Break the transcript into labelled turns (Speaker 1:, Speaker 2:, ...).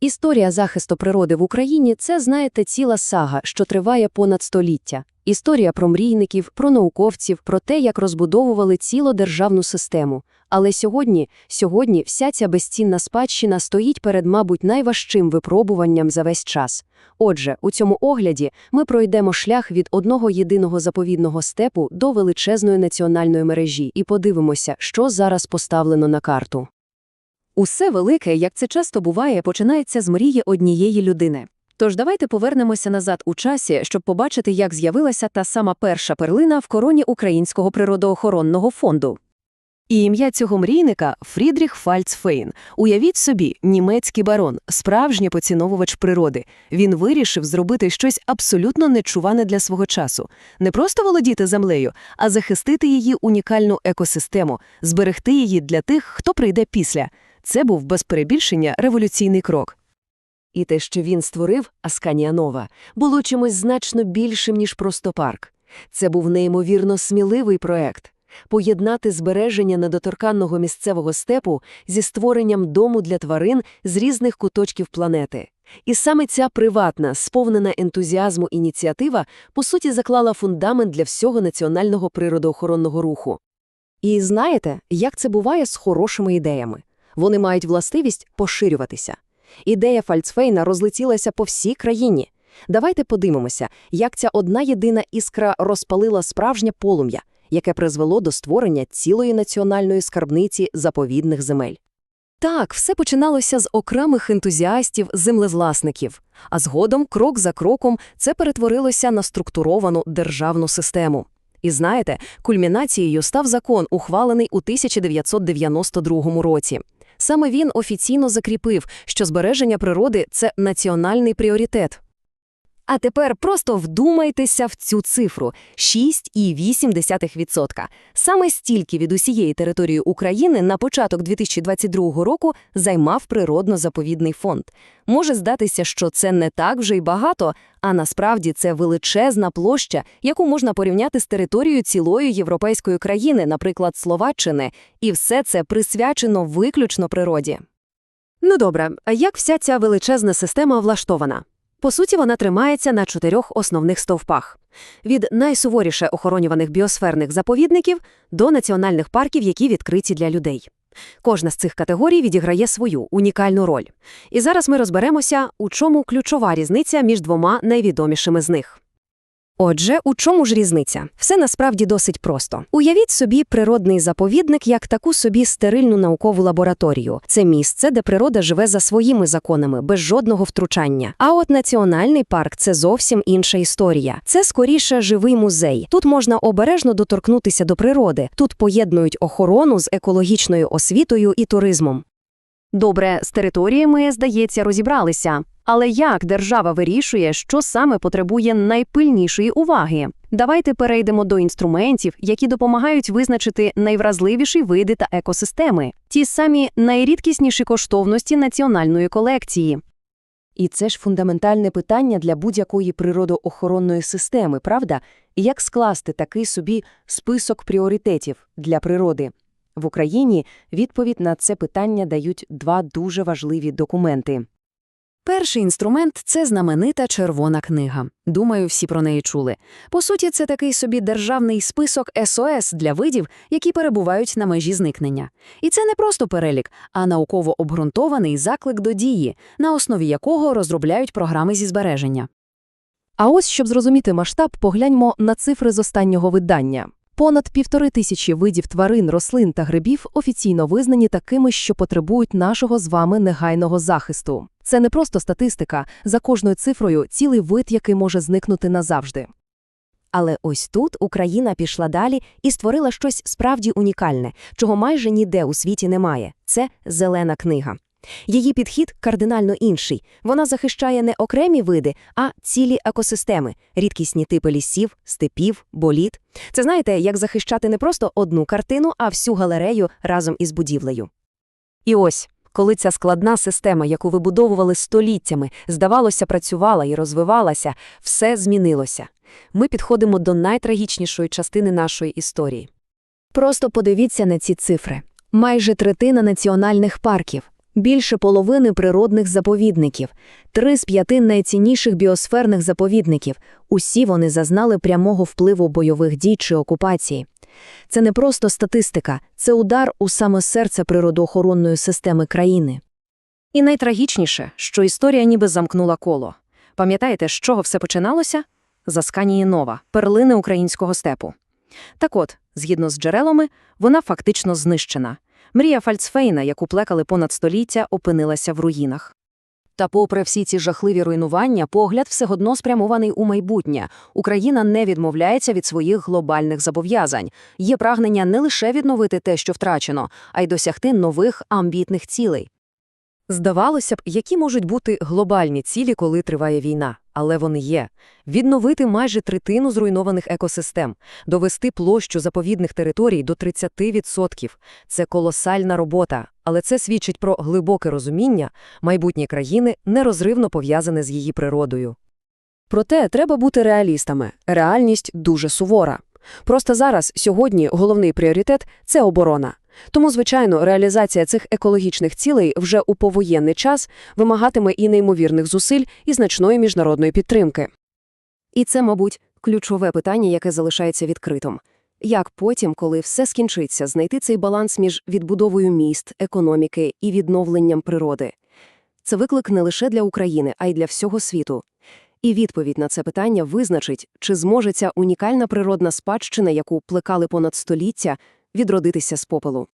Speaker 1: Історія захисту природи в Україні це, знаєте, ціла сага, що триває понад століття. Історія про мрійників, про науковців, про те, як розбудовували цілу державну систему. Але сьогодні, сьогодні вся ця безцінна спадщина стоїть перед, мабуть, найважчим випробуванням за весь час. Отже, у цьому огляді ми пройдемо шлях від одного єдиного заповідного степу до величезної національної мережі і подивимося, що зараз поставлено на карту. Усе велике, як це часто буває, починається з мрії однієї людини. Тож давайте повернемося назад у часі, щоб побачити, як з'явилася та сама перша перлина в короні Українського природоохоронного фонду. І ім'я цього мрійника Фрідріх Фальцфейн. Уявіть собі, німецький барон, справжній поціновувач природи. Він вирішив зробити щось абсолютно нечуване для свого часу. Не просто володіти землею, а захистити її унікальну екосистему, зберегти її для тих, хто прийде після. Це був без перебільшення революційний крок. І те, що він створив, Асканія Нова, було чимось значно більшим, ніж просто парк. Це був неймовірно сміливий проект – поєднати збереження недоторканного місцевого степу зі створенням дому для тварин з різних куточків планети. І саме ця приватна, сповнена ентузіазму ініціатива, по суті, заклала фундамент для всього національного природоохоронного руху. І знаєте, як це буває з хорошими ідеями? Вони мають властивість поширюватися. Ідея Фальцфейна розлетілася по всій країні. Давайте подивимося, як ця одна єдина іскра розпалила справжнє полум'я, яке призвело до створення цілої національної скарбниці заповідних земель. Так, все починалося з окремих ентузіастів, землезласників, а згодом, крок за кроком, це перетворилося на структуровану державну систему. І знаєте, кульмінацією став закон, ухвалений у 1992 році. Саме він офіційно закріпив, що збереження природи це національний пріоритет. А тепер просто вдумайтеся в цю цифру 6,8%. Саме стільки від усієї території України на початок 2022 року займав природно-заповідний фонд. Може здатися, що це не так вже й багато, а насправді це величезна площа, яку можна порівняти з територією цілої європейської країни, наприклад, Словаччини, і все це присвячено виключно природі. Ну добре, а як вся ця величезна система влаштована? По суті, вона тримається на чотирьох основних стовпах: від найсуворіше охоронюваних біосферних заповідників до національних парків, які відкриті для людей. Кожна з цих категорій відіграє свою унікальну роль. І зараз ми розберемося, у чому ключова різниця між двома найвідомішими з них. Отже, у чому ж різниця? Все насправді досить просто. Уявіть собі природний заповідник як таку собі стерильну наукову лабораторію. Це місце, де природа живе за своїми законами, без жодного втручання. А от національний парк це зовсім інша історія. Це скоріше живий музей. Тут можна обережно доторкнутися до природи. Тут поєднують охорону з екологічною освітою і туризмом. Добре, з територіями, здається, розібралися. Але як держава вирішує, що саме потребує найпильнішої уваги? Давайте перейдемо до інструментів, які допомагають визначити найвразливіші види та екосистеми, ті самі найрідкісніші коштовності національної колекції. І це ж фундаментальне питання для будь-якої природоохоронної системи, правда? Як скласти такий собі список пріоритетів для природи? В Україні відповідь на це питання дають два дуже важливі документи. Перший інструмент це знаменита червона книга. Думаю, всі про неї чули. По суті, це такий собі державний список СОС для видів, які перебувають на межі зникнення. І це не просто перелік, а науково обґрунтований заклик до дії, на основі якого розробляють програми зі збереження. А ось, щоб зрозуміти масштаб, погляньмо на цифри з останнього видання. Понад півтори тисячі видів тварин, рослин та грибів офіційно визнані такими, що потребують нашого з вами негайного захисту. Це не просто статистика, за кожною цифрою цілий вид, який може зникнути назавжди. Але ось тут Україна пішла далі і створила щось справді унікальне, чого майже ніде у світі немає це зелена книга. Її підхід кардинально інший. Вона захищає не окремі види, а цілі екосистеми, рідкісні типи лісів, степів, боліт. Це знаєте, як захищати не просто одну картину, а всю галерею разом із будівлею. І ось. Коли ця складна система, яку вибудовували століттями, здавалося, працювала і розвивалася, все змінилося. Ми підходимо до найтрагічнішої частини нашої історії. Просто подивіться на ці цифри: майже третина національних парків, Більше половини природних заповідників, три з п'яти найцінніших біосферних заповідників. Усі вони зазнали прямого впливу бойових дій чи окупації. Це не просто статистика, це удар у саме серце природоохоронної системи країни. І найтрагічніше, що історія ніби замкнула коло. Пам'ятаєте, з чого все починалося? З Асканії Нова, перлини українського степу. Так от, згідно з джерелами, вона фактично знищена. Мрія Фальцфейна, яку плекали понад століття, опинилася в руїнах. Та попри всі ці жахливі руйнування, погляд все одно спрямований у майбутнє. Україна не відмовляється від своїх глобальних зобов'язань. Є прагнення не лише відновити те, що втрачено, а й досягти нових амбітних цілей. Здавалося б, які можуть бути глобальні цілі, коли триває війна, але вони є. Відновити майже третину зруйнованих екосистем, довести площу заповідних територій до 30%. Це колосальна робота, але це свідчить про глибоке розуміння майбутнє країни нерозривно пов'язане з її природою. Проте треба бути реалістами. Реальність дуже сувора. Просто зараз, сьогодні, головний пріоритет – це оборона. Тому, звичайно, реалізація цих екологічних цілей вже у повоєнний час вимагатиме і неймовірних зусиль, і значної міжнародної підтримки. І це, мабуть, ключове питання, яке залишається відкритим. Як потім, коли все скінчиться, знайти цей баланс між відбудовою міст, економіки і відновленням природи? Це виклик не лише для України, а й для всього світу. І відповідь на це питання визначить, чи зможе ця унікальна природна спадщина, яку плекали понад століття, відродитися з попелу.